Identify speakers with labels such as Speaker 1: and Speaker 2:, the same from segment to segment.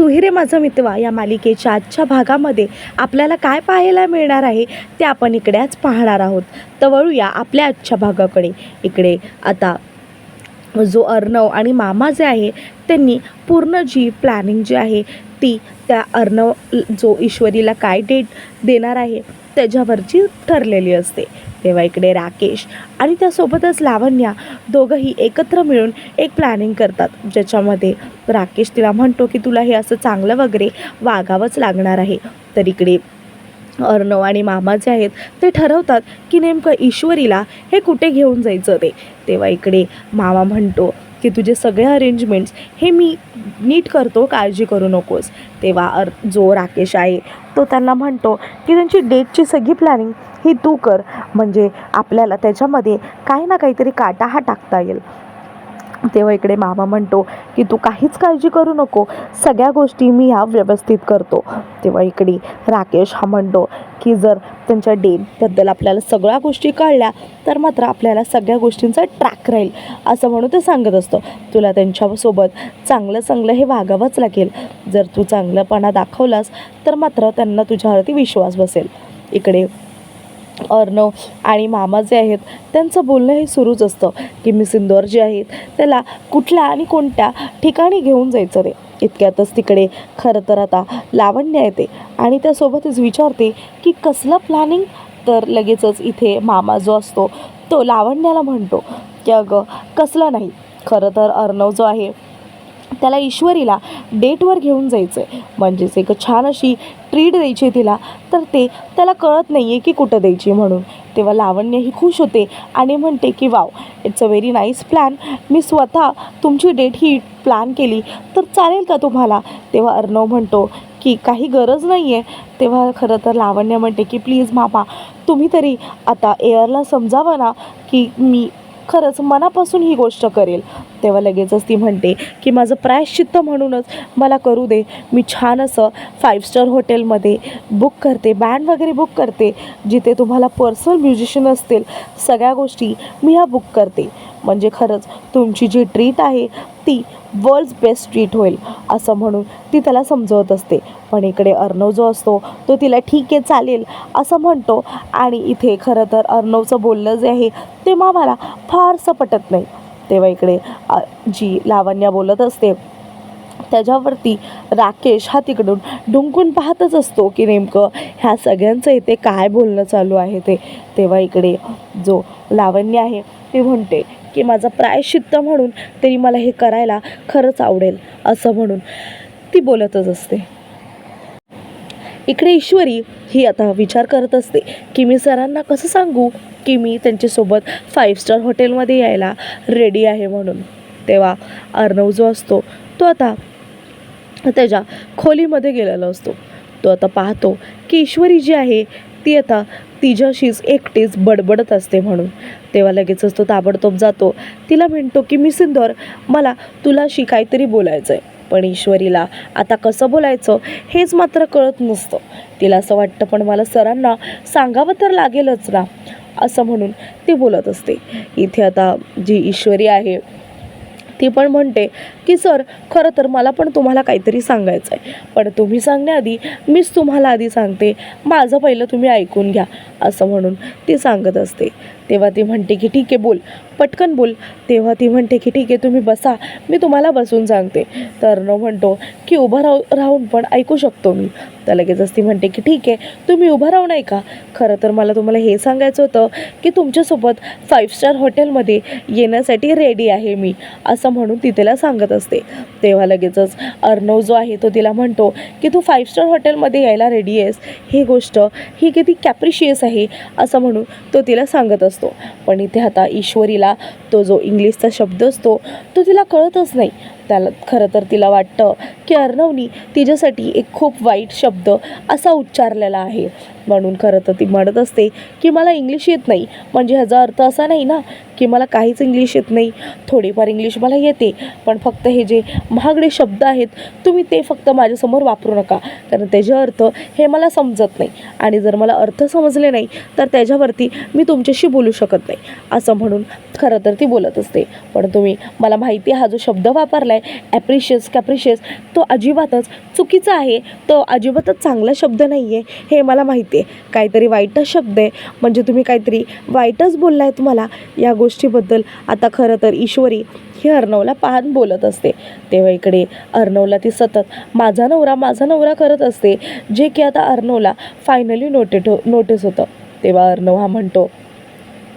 Speaker 1: तू रे माझं मितवा. या मालिकेच्या आजच्या भागामध्ये आपल्याला काय पाहायला मिळणार आहे ते आपण इकडे आज पाहणार आहोत. तर वळूया आपल्या आजच्या भागाकडे. इकडे आता जो अर्णव आणि मामा जे आहे त्यांनी पूर्ण जी प्लॅनिंग जी आहे ती त्या अर्णव जो ईश्वरीला काय डेट देणार आहे त्याच्यावरची ठरलेली असते. तेव्हा इकडे राकेश आणि त्यासोबतच लावण्या दोघंही एकत्र मिळून एक प्लॅनिंग करतात. ज्याच्यामध्ये राकेश तिला म्हणतो की तुला हे असं चांगलं वगैरे वागावंच लागणार आहे. तर इकडे अर्णव आणि मामा जे आहेत ते ठरवतात की नेमकं ईश्वरीला हे कुठे घेऊन जायचं ते. तेव्हा इकडे मामा म्हणतो की तुझे सगळे अरेंजमेंट्स हे मी नीट करतो काळजी करू नकोस. तेव्हा अर जो राकेश आहे तो त्यांना म्हणतो की त्यांची डेटची सगळी प्लॅनिंग ही तू कर. म्हणजे आपल्याला त्याच्यामध्ये काही ना काहीतरी काटा हा टाकता येईल. तेव्हा इकडे मामा म्हणतो की तू काहीच काळजी करू नको. सगळ्या गोष्टी मी ह्या व्यवस्थित करतो. तेव्हा इकडे राकेश हा म्हणतो की जर त्यांच्या डेटबद्दल आपल्याला सगळ्या गोष्टी कळल्या तर मात्र आपल्याला सगळ्या गोष्टींचा ट्रॅक राहील. असं म्हणून ते सांगत असतो. तुला त्यांच्यासोबत चांगलं चांगलं हे वागावंच लागेल. जर तू चांगलंपणा दाखवलास तर मात्र त्यांना तुझ्यावरती विश्वास बसेल. इकडे अर्णव आणि मामा जे आहेत त्यांचं बोलणं हे सुरूच असतं की मी सिंदोर जे आहेत त्याला कुठल्या आणि कोणत्या ठिकाणी घेऊन जायचं रे? इतक्यातच तिकडे खरं तर आता लावण्य येते आणि त्यासोबतच विचारते की कसलं प्लॅनिंग तर लगेचच इथे मामा जो असतो तो लावण्याला म्हणतो की अगं कसलं नाही. खरं तर अर्णव जो आहे त्याला ईश्वरीला डेटवर घेऊन जायचं आहे म्हणजेच एक छान अशी ट्रीट द्यायची आहे तिला. तर ते त्याला कळत नाही आहे की कुठं द्यायची म्हणून. तेव्हा लावण्य ही खुश होते आणि म्हणते की wow it's a very nice plan मी स्वतः तुमची डेट ही प्लॅन केली. तर चालेल का तुम्हाला? तेव्हा अर्णव म्हणतो की काही गरज नाही आहे तेव्हा खरं तर लावण्य म्हणते की प्लीज मामा तुम्ही तरी आता एअरला समजावं ना की मी खरंच मनापासून ही गोष्ट करेल. तेव्हा लगेचच ती म्हणते की माझं प्रायश्चित्त म्हणूनच मला करू दे. मी छान असं फाईव्ह स्टार हॉटेलमध्ये बुक करते बँड वगैरे बुक करते जिथे तुम्हाला पर्सनल म्युझिशियन असतील. सगळ्या गोष्टी मी ह्या बुक करते. म्हणजे खरंच तुमची जी ट्रीट आहे ती वर्ल्ड्स बेस्ट ट्रीट होईल असं म्हणून ती त्याला समजवत असते. पण इकडे अर्णव जो असतो तो तिला ठीक आहे चालेल असं म्हणतो. आणि इथे खरं तर अर्णवचं बोलणं जे आहे ते मामाला फारसं पटत नाही. तेव्हा इकडे जी लावण्या बोलत असते त्याच्यावरती राकेश हा तिकडून ढुंकून पाहतच असतो की नेमकं ह्या सगळ्यांचं इथे काय बोलणं चालू आहे ते. तेव्हा इकडे जो लावण्य आहे ती म्हणते की माझं प्रायश्चित्त म्हणून तरी मला हे करायला खरंच आवडेल असं म्हणून ती बोलतच असते. इकडे ईश्वरी ही आता विचार करत असते की मी सरांना कसं सांगू की मी त्यांच्यासोबत फाईव्ह स्टार हॉटेलमध्ये यायला रेडी आहे म्हणून. तेव्हा अर्णव जो असतो तो आता त्याच्या खोलीमध्ये गेलेला असतो. तो आता पाहतो की ईश्वरी जी आहे ती आता तिच्याशीच एकटीच बडबडत असते म्हणून. तेव्हा लगेचच तो ताबडतोब जातो. तिला म्हणतो की मी सिंदोर मला तुलाशी काहीतरी बोलायचं आहे पण ईश्वरीला आता कसं बोलायचं? हेच मात्र कळत नसतं. तिला असं वाटतं पण मला सरांना सांगावं तर लागेलच ना. असं म्हणून ती बोलत असते. इथे आता जी ईश्वरी आहे ती पण म्हणते की सर खरं तर मला पण तुम्हाला काहीतरी सांगायचं आहे पण तुम्ही सांगण्याआधी मीच तुम्हाला आधी सांगते. माझं पहिलं तुम्ही ऐकून घ्या. असं म्हणून ती सांगत असते. तेव्हा ती म्हणते की ठीक आहे बोल. पटकन बोल. तेव्हा ती म्हणते की ठीक आहे तुम्ही बसा. मी तुम्हाला बसून सांगते. तर अर्णव म्हणतो की उभं राहू राहून पण ऐकू शकतो मी. तर लगेचच ती म्हणते की ठीक आहे तुम्ही उभं राहून नाही का? खरं तर मला तुम्हाला हे सांगायचं होतं की तुमच्यासोबत फाईव्ह स्टार हॉटेलमध्ये येण्यासाठी रेडी आहे मी. असं म्हणून ती तिला सांगत असते. तेव्हा लगेचच अर्णव जो आहे तो तिला म्हणतो की तू फाईव्ह स्टार हॉटेलमध्ये यायला रेडी आहेस. ही गोष्ट ही किती कॅप्रिशियस आहे. आहे असं म्हणून तो तिला सांगत असतो. पण इथे आता ईश्वरीला तो जो इंग्लिशचा शब्द असतो तो तिला कळतच नाही. त्याला खरं तर तिला वाटतं की अर्णवनी तिच्यासाठी एक खूप वाईट शब्द असा उच्चारलेला आहे. म्हणून खरं तर ती म्हणत असते की मला इंग्लिश येत नाही. म्हणजे ह्याचा अर्थ असा नाही ना की मला काहीच इंग्लिश येत नाही. थोडीफार इंग्लिश मला येते पण फक्त हे जे महागडे शब्द आहेत तुम्ही ते फक्त माझ्यासमोर वापरू नका. कारण त्याचे अर्थ हे मला समजत नाही. आणि जर मला अर्थ समजले नाही तर त्याच्यावरती मी तुमच्याशी बोलू शकत नाही. असं म्हणून खरं तर ती बोलत असते. पण तुम्ही मला माहिती आहे हा जो शब्द वापरला आहे ॲप्रिशियस कॅप्रिशियस तो अजिबातच चुकीचा आहे. तो अजिबातच चांगला शब्द नाही आहे हे मला माहिती आहे. काहीतरी वाईटच शब्द आहे. म्हणजे तुम्ही काहीतरी वाईटच बोलला आहे तुम्हाला या गोष्टीबद्दल. आता खरं तर ईश्वरी ही अर्णवला पाहत बोलत असते. तेव्हा इकडे अर्णवला ती सतत माझा नवरा माझा नवरा करत असते. जे की आता अर्णवला फायनली नोटेट नोटीस होतं. तेव्हा अर्णव हा म्हणतो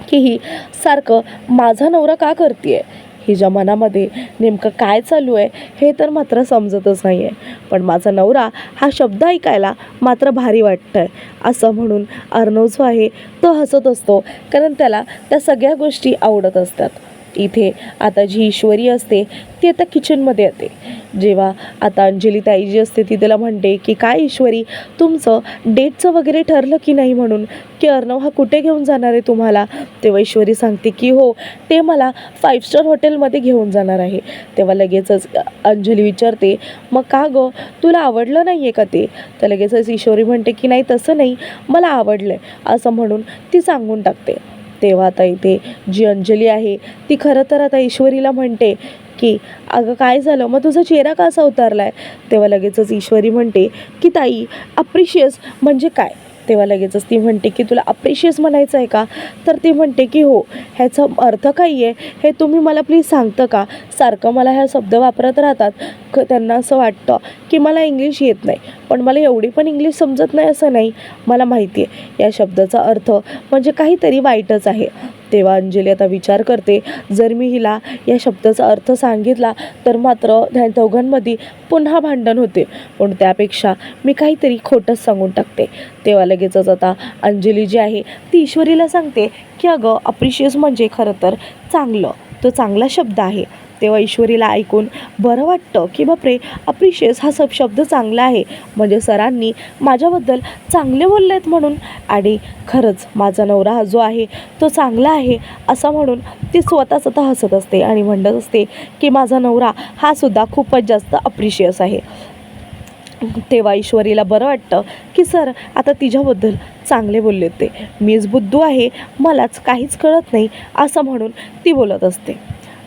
Speaker 1: की ही सारखं माझा नवरा का करते आहे हिच्या मनामध्ये नेमकं काय चालू आहे हे तर मात्र समजतच नाही आहे पण माझा नवरा हा शब्द ऐकायला मात्र भारी वाटतं आहे असं म्हणून अर्णव जो आहे तो हसत असतो कारण त्याला त्या सगळ्या गोष्टी आवडत असतात. इथे आता जी ईश्वरी असते ती आता किचनमध्ये येते. जेव्हा आता अंजली ताई जी असते ती त्याला म्हणते की काय ईश्वरी तुमचं डेटचं वगैरे ठरलं की नाही म्हणून? की अर्णव हा कुठे घेऊन जाणार आहे तुम्हाला? तेव्हा ईश्वरी सांगते की हो ते मला फाईव्ह स्टार हॉटेलमध्ये घेऊन जाणार आहे. तेव्हा लगेचच अंजली विचारते मग का गं? तुला आवडलं नाही आहे का ते? तर लगेचच ईश्वरी म्हणते की नाही तसं नाही. मला आवडलं आहे असं म्हणून ती सांगून टाकते. तेव्हा आता इथे जी अंजली आहे ती खरं तर आता ईश्वरीला म्हणते की अगं काय झालं? मग तुझा चेहरा का असा उतारला आहे तेव्हा लगेचच ईश्वरी म्हणते की ताई अप्रिशियस म्हणजे काय? तेव्हा लगेचच ती म्हणते की तुला अप्रिशियस म्हणायचं आहे का? तर ती म्हणते की हो ह्याचा अर्थ काही आहे? हे तुम्ही मला प्लीज सांगतं का? सारखं मला ह्या शब्द वापरत राहतात. क त्यांना असं वाटतं की मला इंग्लिश येत नाही. पण मला एवढी पण इंग्लिश समजत नाही असं नाही. मला माहिती आहे. या शब्दाचा अर्थ म्हणजे काहीतरी वाईटच आहे. तेव्हा अंजली आता विचार करते जर मी हिला या शब्दाचा अर्थ सांगितला तर मात्र त्या दोघांमध्ये पुन्हा भांडण होते. पण त्यापेक्षा मी काहीतरी खोटंच सांगून टाकते. तेव्हा लगेचच आता अंजली जी आहे ती ईश्वरीला सांगते की अगं अप्रिशियस म्हणजे खरं तर चांगलं. तो चांगला शब्द आहे. तेव्हा ईश्वरीला ऐकून बरं वाटतं की बापरे अप्रिशियस हा सब शब्द चांगला आहे. म्हणजे सरांनी माझ्याबद्दल चांगले बोलले आहेत म्हणून आणि खरंच माझा नवरा हा जो आहे तो चांगला आहे असं म्हणून ती स्वतः स्वतः हसत असते आणि म्हणत असते की माझा नवरा हा सुद्धा खूपच जास्त अप्रिशियस आहे. तेव्हा ईश्वरीला बरं वाटतं की सर आता तिच्याबद्दल चांगले बोलले ते. मीच बुद्धू आहे मलाच काहीच कळत नाही असं म्हणून ती बोलत असते.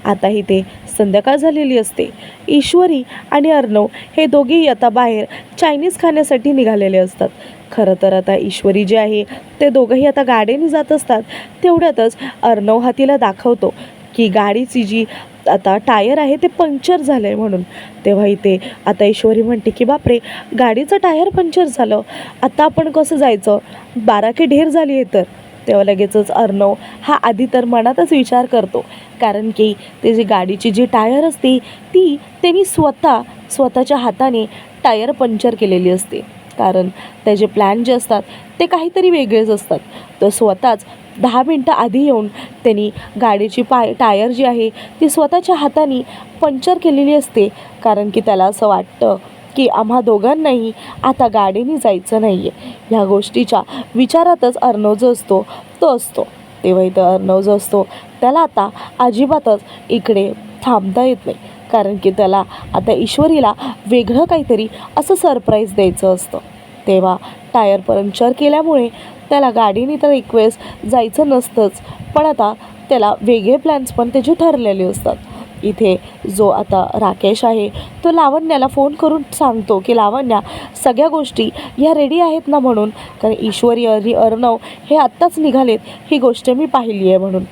Speaker 1: आता इथे संध्याकाळ झालेली असते. ईश्वरी आणि अर्णव हे दोघेही आता बाहेर चायनीज खाण्यासाठी निघालेले असतात. खरं तर आता ईश्वरी जे आहे ते दोघंही आता गाडीने जात असतात. तेवढ्यातच अर्णव हा तिला दाखवतो की गाडीची जी आता टायर आहे ते पंक्चर झालं आहे म्हणून. तेव्हा इथे आता ईश्वरी म्हणते की बापरे गाडीचं टायर पंक्चर झालं. आता आपण कसं जायचं? बारा की ढेर झाली आहे तर. तेव्हा लगेचच अर्णव हा आधी तर मनातच विचार करतो. कारण की त्याची गाडीची जी टायर असते ती त्यांनी स्वतः स्वतःच्या हाताने टायर पंक्चर केलेली असते. कारण त्याचे प्लॅन जे असतात ते काहीतरी वेगळेच असतात. तर स्वतःच दहा मिनटं आधी येऊन त्यांनी गाडीची पाय टायर जी आहे ती स्वतःच्या हाताने पंक्चर केलेली असते. कारण की त्याला असं वाटतं की आम्हा दोघांनाही आता गाडीने जायचं नाही आहे ह्या गोष्टीच्या विचारातच अर्णव जो असतो तो असतो. तेव्हा इथं अर्णव जो असतो त्याला आता अजिबातच इकडे थांबता येत नाही. कारण की त्याला आता ईश्वरीला वेगळं काहीतरी असं सरप्राईज द्यायचं असतं. तेव्हा टायर पंक्चर केल्यामुळे त्याला गाडीने तर एक वेळेस जायचं नसतंच पण आता त्याला वेगळे प्लॅन्स पण त्याचे ठरलेले असतात. इथे जो आता राकेश आहे तो लावण्याला फोन करून सांगतो की लावण्या सगळ्या गोष्टी ह्या रेडी आहेत ना म्हणून? कारण ईश्वरी अरि अर्णव हे आत्ताच निघालेत ही गोष्ट मी पाहिली आहे म्हणून.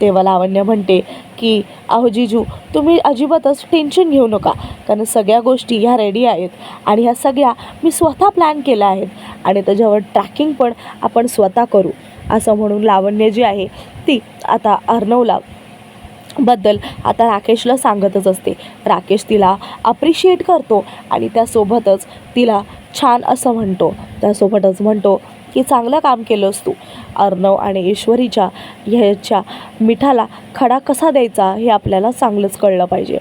Speaker 1: तेव्हा लावण्य म्हणते की अहो जिजू तुम्ही अजिबातच टेन्शन घेऊ नका. कारण सगळ्या गोष्टी ह्या रेडी आहेत आणि ह्या सगळ्या मी स्वतः प्लॅन केल्या आहेत आणि त्याच्यावर ट्रॅकिंग पण आपण स्वतः करू. असं म्हणून लावण्य जी आहे ती आता अर्णवला बद्दल आता राकेशला सांगतच असते. राकेश तिला अप्रिशिएट करतो आणि त्यासोबतच तिला छान असं म्हणतो. त्यासोबतच म्हणतो की चांगलं काम केलंस तू. अर्णव आणि ईश्वरीच्या ह्याच्या मिठाला खडा कसा द्यायचा हे आपल्याला चांगलंच कळलं पाहिजे.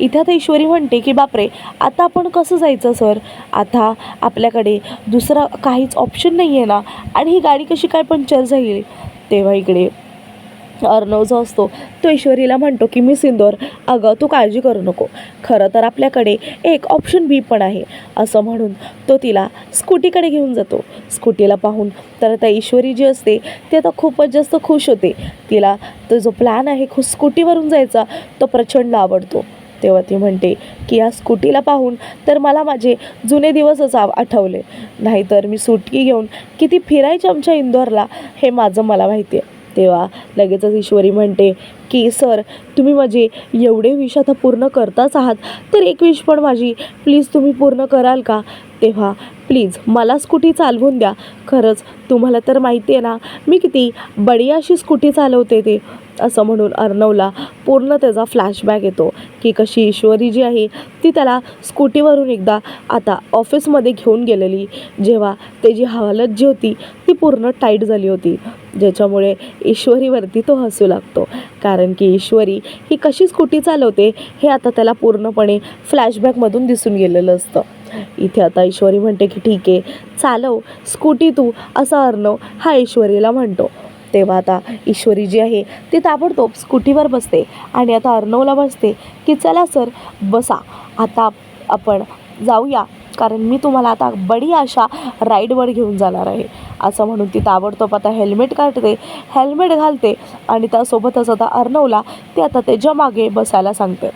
Speaker 1: इथे आता ईश्वरी म्हणते की बापरे आता आपण कसं जायचं सर? आता आपल्याकडे दुसरा काहीच ऑप्शन नाही आहे ना? आणि ही गाडी कशी काय पंक्चर झाली? तेव्हा इकडे अर्णव जो असतो तो ईश्वरीला म्हणतो की मी सिंदोर अगं तू काळजी करू नको. खरं तर आपल्याकडे एक ऑप्शन बी पण आहे. असं म्हणून तो तिला स्कूटीकडे घेऊन जातो. स्कूटीला पाहून तर त्या ईश्वरी जी असते ती आता खूपच जास्त खुश होते. तिला तो जो प्लॅन आहे खूप स्कूटीवरून जायचा तो प्रचंड आवडतो. तेव्हा ती म्हणते की या स्कूटीला पाहून तर मला माझे जुने दिवसच आव आठवले. नाहीतर मी सुटकी घेऊन किती फिरायचे आमच्या इंदोरला हे माझं मला माहिती आहे. तेव्हा लगेचच ईश्वरी म्हणते की सर तुम्ही माझे एवढे विष आता पूर्ण करताच आहात तर एक विश पण माझी प्लीज तुम्ही पूर्ण कराल का? तेव्हा प्लीज मला स्कूटी चालवून द्या. खरंच तुम्हाला तर माहिती आहे ना मी किती बढिया अशी स्कूटी चालवते ते. असं म्हणून अर्णवला पूर्ण त्याचा फ्लॅशबॅक येतो की कशी ईश्वरी जी आहे ती त्याला स्कूटीवरून एकदा आता ऑफिसमध्ये घेऊन गेलेली. जेव्हा त्याची हालत जी होती ती पूर्ण टाईट झाली होती. ज्याच्यामुळे ईश्वरीवरती तो हसू लागतो. कारण की ईश्वरी ही कशी स्कूटी चालवते हे आता त्याला पूर्णपणे फ्लॅशबॅकमधून दिसून गेलेलं असतं. इथे आता ईश्वरी म्हणते की ठीक आहे चालव स्कूटी तू असं अर्णव हा ईश्वरीला म्हणतो. तेव्हा आता ईश्वरी जी आहे ती ताबडतोब स्कूटीवर बसते. आणि आता अर्णवला बसते की चला सर बसा. आता आपण जाऊया कारण मी तुम्हाला आता बडी अशा राईडवर घेऊन जाणार आहे. असं म्हणून ती ताबडतोब आता हेल्मेट काढते हेल्मेट घालते आणि त्यासोबतच आता अर्णवला ती आता त्याच्यामागे बसायला सांगते.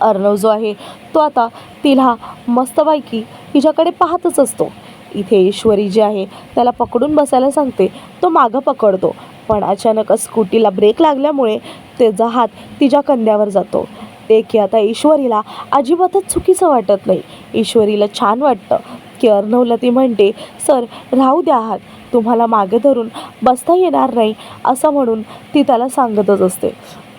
Speaker 1: अर्णव जो आहे तो आता तिला मस्तपैकी तिच्याकडे पाहतच असतो. इथे ईश्वरी जी आहे त्याला पकडून बसायला सांगते. तो मागं पकडतो. पण अचानक स्कूटीला ब्रेक लागल्यामुळे त्याचा हात तिच्या कंद्यावर जातो. ते की आता ईश्वरीला अजिबातच चुकीचं वाटत नाही. ईश्वरीला छान वाटतं. की अर्णवला ती म्हणते सर राहू द्या आहात तुम्हाला मागे धरून बसता येणार नाही असं म्हणून ती त्याला सांगतच असते.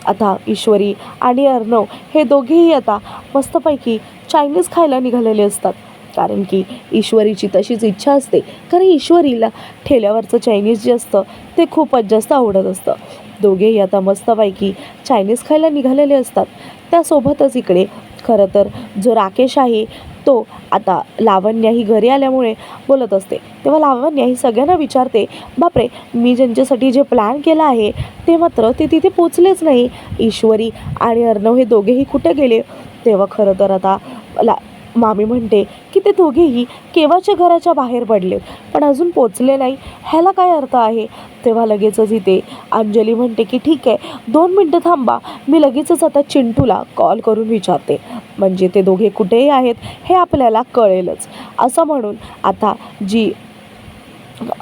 Speaker 1: आता ईश्वरी आणि अर्णव हे दोघेही आता मस्तपैकी चायनीज खायला निघालेले असतात. कारण की ईश्वरीची तशीच इच्छा असते. कारण ईश्वरीला ठेल्यावरचं चायनीज जे असतं ते खूपच जास्त आवडत असतं. दोघेही आता मस्तपैकी चायनीज खायला निघालेले असतात. त्यासोबतच इकडे खरं तर जो राकेश आहे तो आता लावण्या ही घरी आल्यामुळे बोलत असते. तेव्हा लावण्या ही सगळ्यांना विचारते बापरे मी ज्यांच्यासाठी जे प्लॅन केला आहे ते मात्र ते तिथे पोचलेच नाही. ईश्वरी आणि अर्णव हे दोघेही कुठे गेले? तेव्हा खरं तर आता ला मामी म्हणते की ते दोघेही केव्हाच्या घराच्या बाहेर पडले. पण अजून पोचले नाही. ह्याला काय अर्थ आहे? तेव्हा लगेचच इथे अंजली म्हणते की ठीक आहे दोन मिनटं थांबा. मी लगेचच आता चिंटूला कॉल करून विचारते. म्हणजे ते दोघे कुठेही आहेत हे आपल्याला कळेलच. असं म्हणून आता जी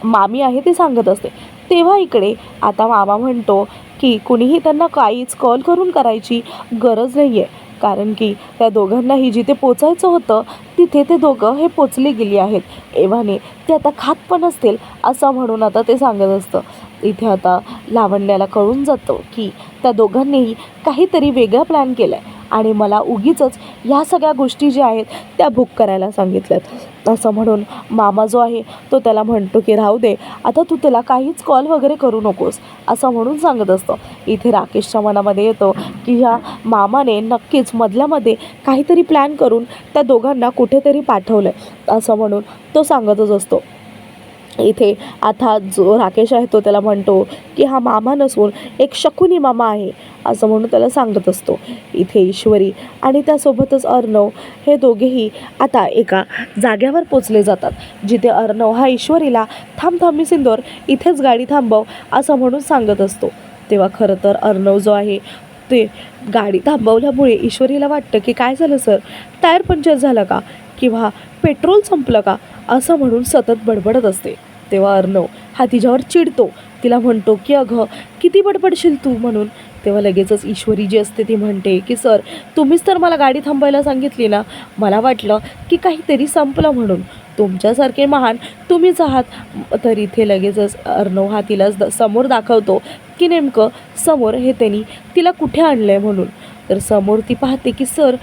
Speaker 1: मामी आहे ती सांगत असते. तेव्हा इकडे आता मामा म्हणतो की कुणीही त्यांना काहीच कॉल करून करायची गरज नाही आहे कारण की त्या दोघांनाही जिथे पोचायचं होतं तिथे ते दोघं हे पोचले गेली आहेत. एव्हाने ते आता खात पण असतील असं म्हणून आता ते सांगत असतं. इथे आता लावण्याला कळून जातं की त्या दोघांनीही काहीतरी वेगळा प्लॅन केला आहे आणि मला उगीचच ह्या सगळ्या गोष्टी ज्या आहेत त्या बुक करायला सांगितल्यात. असं म्हणून मामा जो आहे तो त्याला म्हणतो की राहू दे आता तू त्याला काहीच कॉल वगैरे करू नकोस. असं म्हणून सांगत असतो. इथे राकेशच्या मनामध्ये येतो की ह्या मामाने नक्कीच मधल्यामध्ये काहीतरी प्लॅन करून त्या दोघांना कुठेतरी पाठवलं आहे असं म्हणून तो सांगतच असतो. इथे आता जो राकेश आहे तो त्याला म्हणतो की हा मामा नसून एक शकुनी मामा आहे. असं म्हणून त्याला सांगत असतो. इथे ईश्वरी आणि त्यासोबतच अर्णव हे दोघेही आता एका जाग्यावर पोचले जातात. जिथे अर्णव हा ईश्वरीला थांब थांब मी सिंदोर इथेच गाडी थांबव असं म्हणून सांगत असतो. तेव्हा खरं तर अर्णव जो आहे ते गाडी थांबवल्यामुळे ईश्वरीला वाटतं की काय झालं सर टायर पंक्चर झालं का? किंवा पेट्रोल संपलं का? असं म्हणून सतत बडबडत असते. तेव्हा अर्णव हा तिच्यावर चिडतो तिला म्हणतो की अगं किती बडबडशील तू? म्हणून. तेव्हा लगेचच ईश्वरी जी असते ती म्हणते की सर तुम्हीच तर मला गाडी थांबायला सांगितली ना. मला वाटलं की काहीतरी संपलं म्हणून. तुमच्यासारखे महान तुम्हीच आहात. तर इथे लगेचच अर्णव हा तिला द- समोर दाखवतो की नेमकं समोर हे त्यांनी तिला कुठे आणलं आहे म्हणून. तर समोर ती पाहते की सर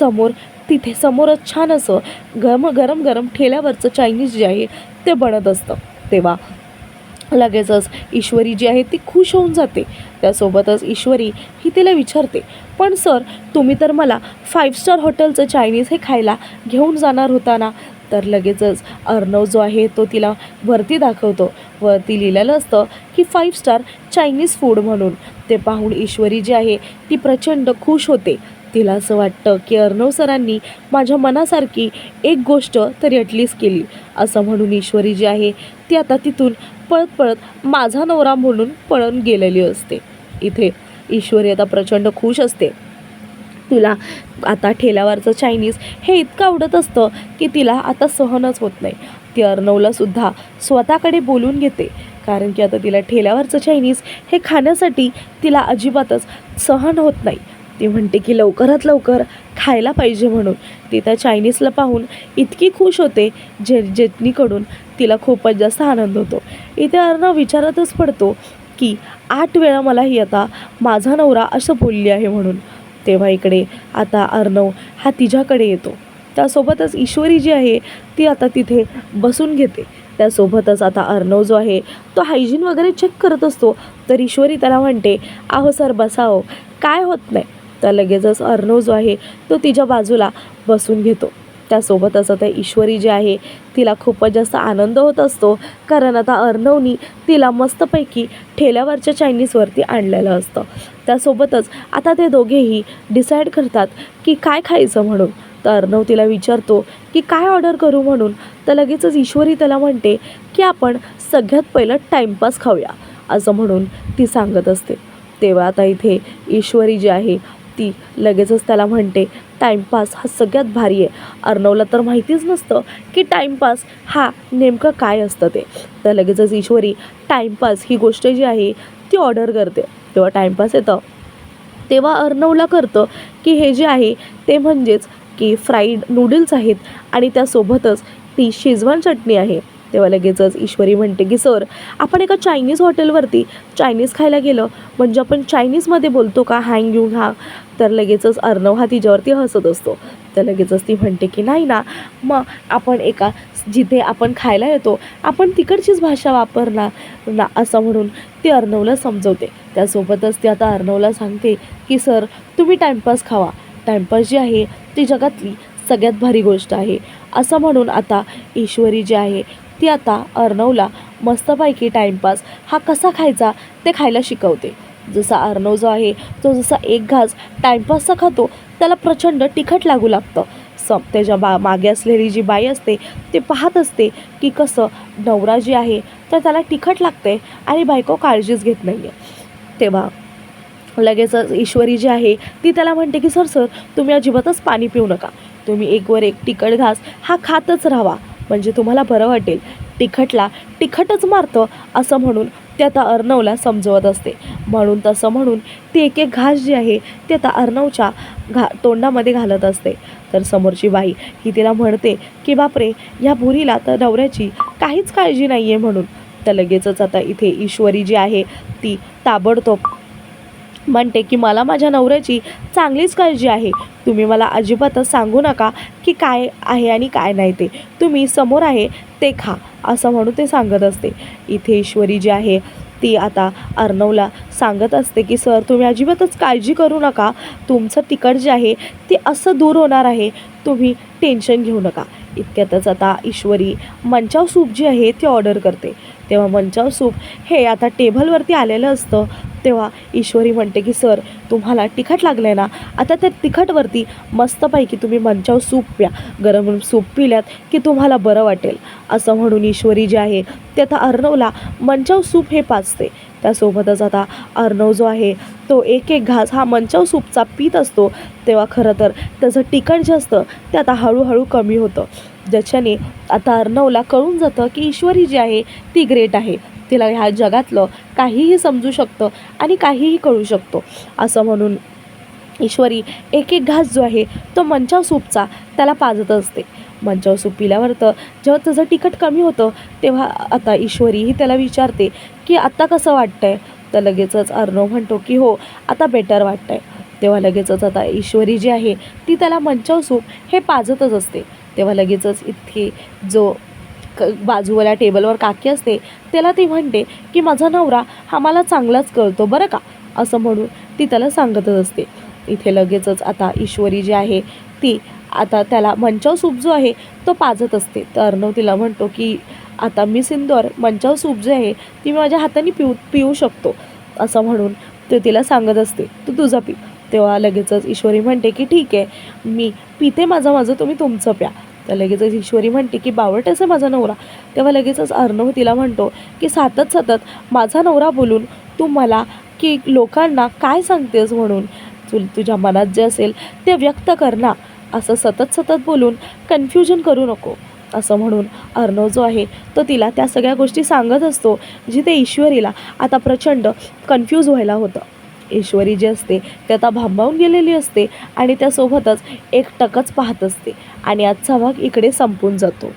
Speaker 1: समोर तिथे समोरच छान असं गरम गरम गरम ठेल्यावरचं चायनीज जे आहे ते बनत असतं. तेव्हा लगेचच. ईश्वरी जी आहे ती खुश होऊन जाते. त्यासोबतच ईश्वरी ही तिला विचारते पण सर तुम्ही तर मला फाईव्ह स्टार हॉटेलचं चायनीज हे खायला घेऊन जाणार होता ना? तर लगेचच अर्णव जो आहे तो तिला वरती दाखवतो. वरती लिहिलेलं असतं की फाईव्ह स्टार चायनीज फूड म्हणून. ते पाहून ईश्वरी जी आहे ती प्रचंड खुश होते. तिला असं वाटतं की अर्णव सरांनी माझ्या मनासारखी एक गोष्ट तरी ॲटलिस्ट केली. असं म्हणून ईश्वरी जी आहे ती आता तिथून पळत पळत माझा नवरा म्हणून पळून गेलेली असते. इथे ईश्वरी आता प्रचंड खुश असते. तिला आता ठेल्यावरचं चायनीज हे इतकं आवडत असतं की तिला आता सहनच होत नाही. ती अर्णवला सुद्धा स्वतःकडे बोलून घेते. कारण की आता तिला ठेल्यावरचं चायनीज हे खाण्यासाठी तिला अजिबातच सहन होत नाही. ती म्हणते की लवकरात लवकर खायला पाहिजे म्हणून. ती त्या चायनीजला पाहून इतकी खुश होते जे जेतनीकडून तिला खूपच जास्त आनंद होतो. इथे अर्णव विचारातच पडतो की आठ वेळा मला ही आता माझा नवरा असं बोलली आहे म्हणून. तेव्हा इकडे आता अर्णव हा तिच्याकडे येतो. त्यासोबतच ईश्वरी जी आहे ती आता तिथे बसून घेते. त्यासोबतच आता अर्णव जो आहे तो हायजीन वगैरे चेक करत असतो. तर ईश्वरी त्याला म्हणते आहो सर बसाओ हो. काय होत नाही. तर लगेचच अर्णव जो आहे तो तिच्या बाजूला बसून घेतो. त्यासोबतच आता ईश्वरी जी आहे तिला खूपच जास्त आनंद होत असतो. कारण आता अर्णवनी तिला मस्तपैकी ठेल्यावरच्या चायनीजवरती आणलेलं असतं. त्यासोबतच आता ते दोघेही डिसाईड करतात की काय खायचं म्हणून. तर अर्णव तिला विचारतो की काय ऑर्डर करू म्हणून. तर लगेचच ईश्वरी त्याला म्हणते की आपण सगळ्यात पहिलं टाईमपास खाऊया असं म्हणून ती सांगत असते. तेव्हा आता इथे ईश्वरी जी आहे ती लगेचच त्याला म्हणते टाईमपास हा सगळ्यात भारी आहे. अर्णवला तर माहितीच नसतं की टाईमपास हा नेमकं काय असतं ते. तर लगेचच ईश्वरी टाईमपास ही गोष्ट जी आहे ती ऑर्डर करते. तेव्हा टाईमपास येतं तेव्हा अर्णवला करतं की हे जे आहे ते म्हणजेच की फ्राईड नूडल्स आहेत आणि त्यासोबतच ती शेजवान चटणी आहे. तेव्हा लगेचच ईश्वरी म्हणते की सर आपण एका चायनीज हॉटेलवरती चायनीज खायला गेलं. म्हणजे आपण चायनीजमध्ये बोलतो का हँग घेऊन हा. तर लगेचच अर्णव हा तिच्यावरती हसत असतो. तर लगेचच ती म्हणते की नाही ना मग आपण एका जिथे आपण खायला येतो आपण तिकडचीच भाषा वापरणार ना? असं म्हणून ती अर्णवला समजवते. त्यासोबतच ती आता अर्णवला सांगते की सर तुम्ही टाईमपास खावा. टाईमपास जी आहे ती जगातली सगळ्यात भारी गोष्ट आहे. असं म्हणून आता ईश्वरी जी आहे ती आता अर्णवला मस्तपैकी टाईमपास हा कसा खायचा ते खायला शिकवते. जसा अर्णव जो आहे तो जसा एक घास टाईमपासचा खातो त्याला प्रचंड तिखट लागू लागतं. सम त्याच्या बा मागे असलेली जी बाई असते ते पाहत असते की कसं नवरा जी आहे तर त्याला तिखट लागते आणि बायको काळजीच घेत नाही आहे तेव्हा लगेचच ईश्वरी जी आहे ती त्याला म्हणते की सर सर तुम्ही अजिबातच पाणी पिऊ नका. तुम्ही एकवर एक तिखट घास हा खातच राहावा. म्हणजे तुम्हाला बरं वाटेल. तिखटला तिखटच मारतं असं म्हणून ते आता अर्णवला समजवत असते. म्हणून तसं म्हणून ती एक एक घास जी आहे ती आता अर्णवच्या घा तोंडामध्ये घालत असते. तर समोरची बाई ही तिला म्हणते की बापरे या बुरीला तर नवऱ्याची काहीच काळजी नाही आहे म्हणून. तर लगेचच आता इथे ईश्वरी जी आहे ती ताबडतोब म्हणते की मला माझ्या नवऱ्याची चांगलीच काळजी आहे. तुम्ही मला अजिबातच सांगू नका की काय आहे आणि काय नाही ते. तुम्ही समोर आहे ते खा असं म्हणून ते सांगत असते. इथे ईश्वरी जी आहे ती आता अर्णवला सांगत असते की सर तुम्ही अजिबातच काळजी करू नका. तुमचं तिकट जे आहे ते असं दूर होणार आहे. तुम्ही टेन्शन घेऊ नका. इतक्यातच आता ईश्वरी मंचाव सूप जी आहे ती ऑर्डर करते. तेव्हा मंचाव सूप हे आता टेबलवरती आलेलं असतं. तेव्हा ईश्वरी म्हणते की सर तुम्हाला तिखट लागलं आहे ना आता त्या तिखटवरती मस्तपैकी तुम्ही मंचाव सूप प्या. गरम सूप पिल्यात की तुम्हाला बरं वाटेल. असं म्हणून ईश्वरी जे आहे ते आता अर्णवला मंचाव सूप हे पाचते त्यासोबतच आता अर्णव जो आहे तो एक एक घास हा मंचाव सूपचा पित असतो. तेव्हा खरं तर त्याचं तिखट जे असतं ते आता हळूहळू कमी होतं. ज्याच्याने आता अर्णवला कळून जातं की ईश्वरी जी आहे ती ग्रेट आहे. तिला ह्या जगातलं काहीही समजू शकतं आणि काहीही कळू शकतो. असं म्हणून ईश्वरी एक एक घास जो आहे तो मंचाव सूपचा त्याला पाजत असते. मंचाव सूप पिल्यावर तर जेव्हा त्याचं तिखट कमी होतं तेव्हा आता ईश्वरी ही त्याला विचारते की आत्ता कसं वाटतं आहे तर लगेचच अर्णव म्हणतो की हो आता बेटर वाटतं आहे तेव्हा लगेचच आता ईश्वरी जी आहे ती त्याला मंचाव सूप हे पाजतच असते. तेव्हा लगेचच इथे जो क बाजूवाल्या टेबलवर काकी असते त्याला ती म्हणते की माझा नवरा हा मला चांगलाच कळतो बरं का? असं म्हणून ती त्याला सांगतच असते. इथे लगेचच आता ईश्वरी जी आहे ती आता त्याला मंचाव सूप जो आहे तो पाजत असते. तर अर्णव तिला म्हणतो की आता मी सिंदोर मंचाव सूप जे आहे ती मी माझ्या हाताने पिऊ पिऊ शकतो. असं म्हणून ते तिला सांगत असते तू तुझा पी. तेव्हा लगेचच ईश्वरी म्हणते की ठीक आहे मी पिते माझं माझं तुम्ही तुमचं प्या. तर लगेचच ईश्वरी म्हणते की बावट असे माझा नवरा. तेव्हा लगेचच अर्णव तिला म्हणतो की सतत सतत माझा नवरा बोलून तू मला की लोकांना काय सांगतेस म्हणून? तु तुझ्या मनात जे असेल ते व्यक्त कर ना. असं सतत सतत बोलून कन्फ्युजन करू नको. असं म्हणून अर्णव जो आहे तो तिला त्या सगळ्या गोष्टी सांगत असतो जिथे ईश्वरीला आता प्रचंड कन्फ्यूज व्हायला होतं. ईश्वरी जी असते ती आता भांबावून गेलेली असते आणि त्यासोबतच एकटकच पाहत असते. आणि आजचा भाग इकडे संपून जातो.